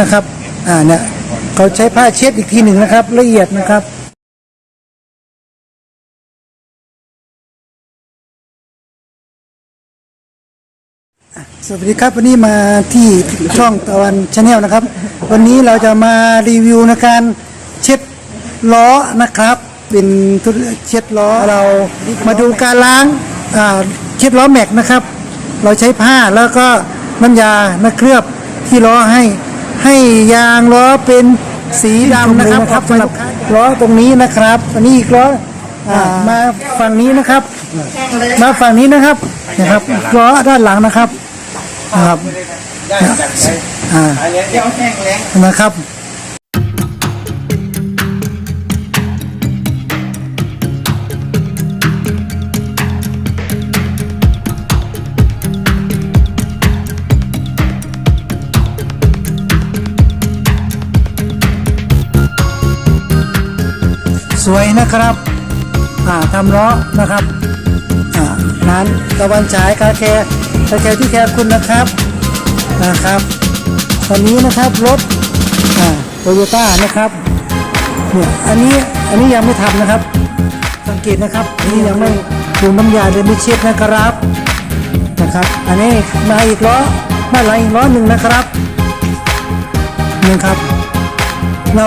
นะครับ อ่าเนี่ยเขาใช้ผ้าเช็ดอีกทีหนึ่งนะครับ ละเอียดนะครับสวัสดีครับวันนี้มาที่ช่องตะวันชาแนลนะครับ วันนี้เราจะมารีวิวในการเช็ดล้อนะครับ เป็นธุรเช็ดล้อเรามาดูการล้างอ่าเช็ดล้อแม็กนะครับ เราใช้ผ้าแล้วก็น้ำยานะเคลือบ ที่ล้อให้ให้ยางล้อเป็นสีดำนะครับสำหรับล้อตรงนี้นะครับ อันนี้อีกล้ออ่ามาฝั่งนี้นะครับ มาฝั่งนี้นะครับนะครับล้อด้านหลังนะครับนะครับอ่านะครับ วยนะครับอ่าทำล้อนะครับอ่าร้านตะวันฉายคาแคร์คาแคร์ที่แคร์คุณนะครับนะครับตอนนี้นะครับรถอ่าโตโยต้านะครับเนี่ยอันนี้อันนี้ยังไม่ทำนะครับ สังเกตนะครับนนี้ยังไม่ดูน้ำยาเลยไม่เช็ดนะครับนะครับ อันนี้มาอีกล้อมาหลังอีกล้อหนึ่งนะครับหนึ่งครับ เรา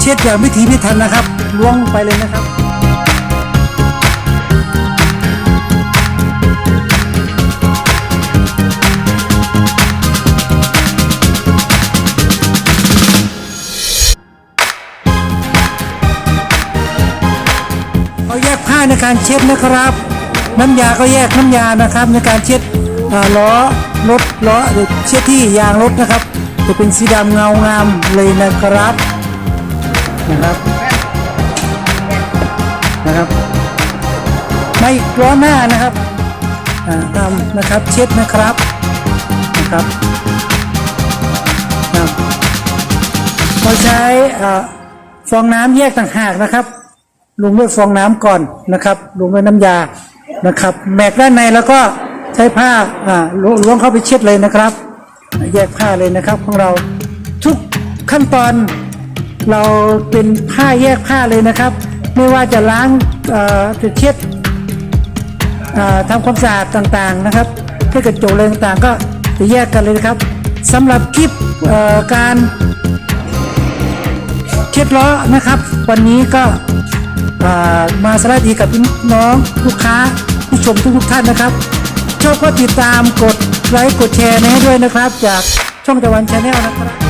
เช็ดอย่างวิถีพิถันนะครับล้วงไปเลยนะครับ เราแยกผ้าในการเช็ดนะครับ น้ำยาก็แยกน้ำยานะครับ ในการเช็ดล้อรถล้อหรือเช็ดที่ยางรถนะครับ จะเป็นสีดำเงางามเลยนะครับ นะครับ นะครับไม่ล้อหน้านะครับอ่าทำนะครับเช็ดนะครับนะครับครับเราใช้อ่าฟองน้ำแยกต่างหากนะครับลงด้วยฟองน้ำก่อนนะครับลงด้วยน้ำยานะครับแบกด้านในแล้วก็ใช้ผ้าอ่าลล้วงเข้าไปเช็ดเลยนะครับ แยกผ้าเลยนะครับของเราทุกขั้นตอน เราเป็นผ้าแยกผ้าเลยนะครับ ไม่ว่าจะล้างจะเช็ดอ่าทำความสะอาดต่างๆนะครับเพื่อกระจกอะไรต่างๆก็จะแยกกันเลยนะครับสำหรับคลิปการเช็ดล้อนะครับ วันนี้ก็มาสวัสดีกับพี่น้องลูกค้าผู้ชมทุกๆท่านนะครับชอบก็ติดตามกดไลค์กดแชร์ให้ด้วยนะครับ จากช่องตะวันชาแนลนะครับ